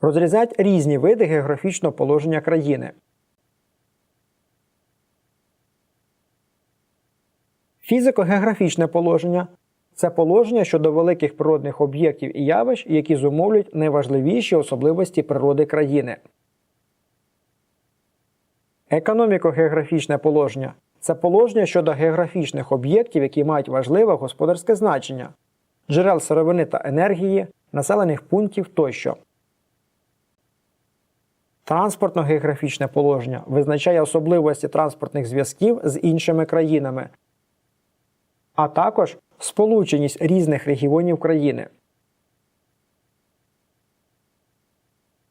розрізняють різні види географічного положення країни. Фізико-географічне положення це положення щодо великих природних об'єктів і явищ, які зумовлюють найважливіші особливості природи країни. Економіко-географічне положення це положення щодо географічних об'єктів, які мають важливе господарське значення, джерел сировини та енергії, населених пунктів тощо. Транспортно-географічне положення визначає особливості транспортних зв'язків з іншими країнами, а також сполученість різних регіонів країни.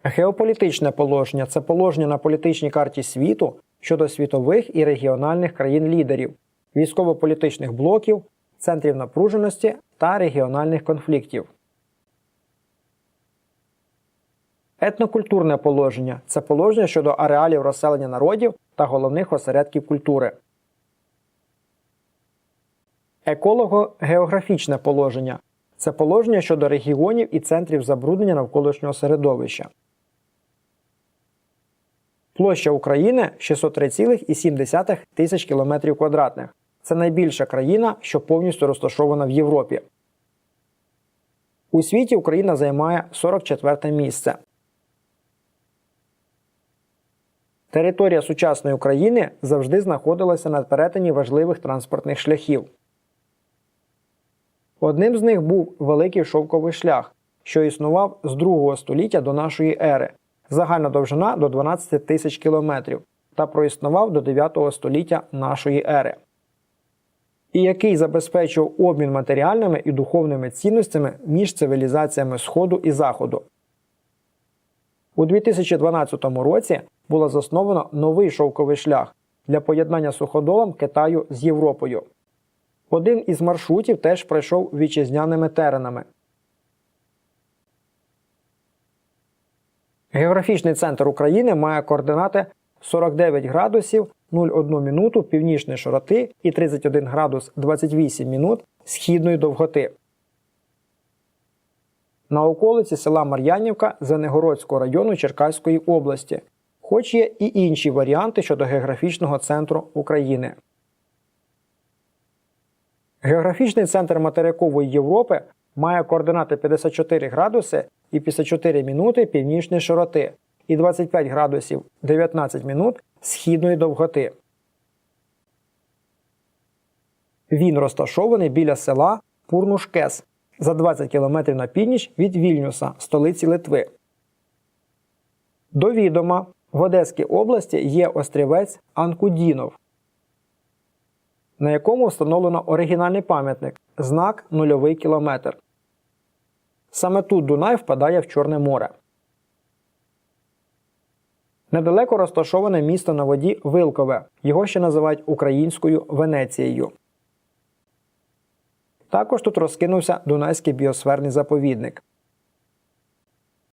Геополітичне положення це положення на політичній карті світу щодо світових і регіональних країн-лідерів, військово-політичних блоків, центрів напруженості та регіональних конфліктів. Етнокультурне положення це положення щодо ареалів розселення народів та головних осередків культури. Еколого-географічне положення це положення щодо регіонів і центрів забруднення навколишнього середовища. Площа України 603,7 тисяч кілометрів квадратних. Це найбільша країна, що повністю розташована в Європі. У світі Україна займає 44 місце. Територія сучасної України завжди знаходилася на перетині важливих транспортних шляхів. Одним з них був Великий Шовковий шлях, що існував з 2 століття до нашої ери, загальна довжина до 12 тисяч кілометрів та проіснував до 9 століття нашої ери, і який забезпечував обмін матеріальними і духовними цінностями між цивілізаціями Сходу і Заходу. У 2012 році було засновано новий шовковий шлях для поєднання суходолом Китаю з Європою. Один із маршрутів теж пройшов вітчизняними теренами. Географічний центр України має координати 49 градусів 01 минуту північної широти і 31 градус 28 минут східної довготи. На околиці села Мар'янівка Зенегородського району Черкаської області, хоч є і інші варіанти щодо географічного центру України. Географічний центр материкової Європи має координати 54 градуси і 54 минути північної широти і 25 градусів 19 минут східної довготи. Він розташований біля села Пурнушкес за 20 км на північ від Вільнюса, столиці Литви. До відома, в Одеській області є острівець Анкудінов, на якому встановлено оригінальний пам'ятник знак нульовий кілометр. Саме тут Дунай впадає в Чорне море. Недалеко розташоване місто на воді Вилкове. Його ще називають українською Венецією. Також тут розкинувся Дунайський біосферний заповідник.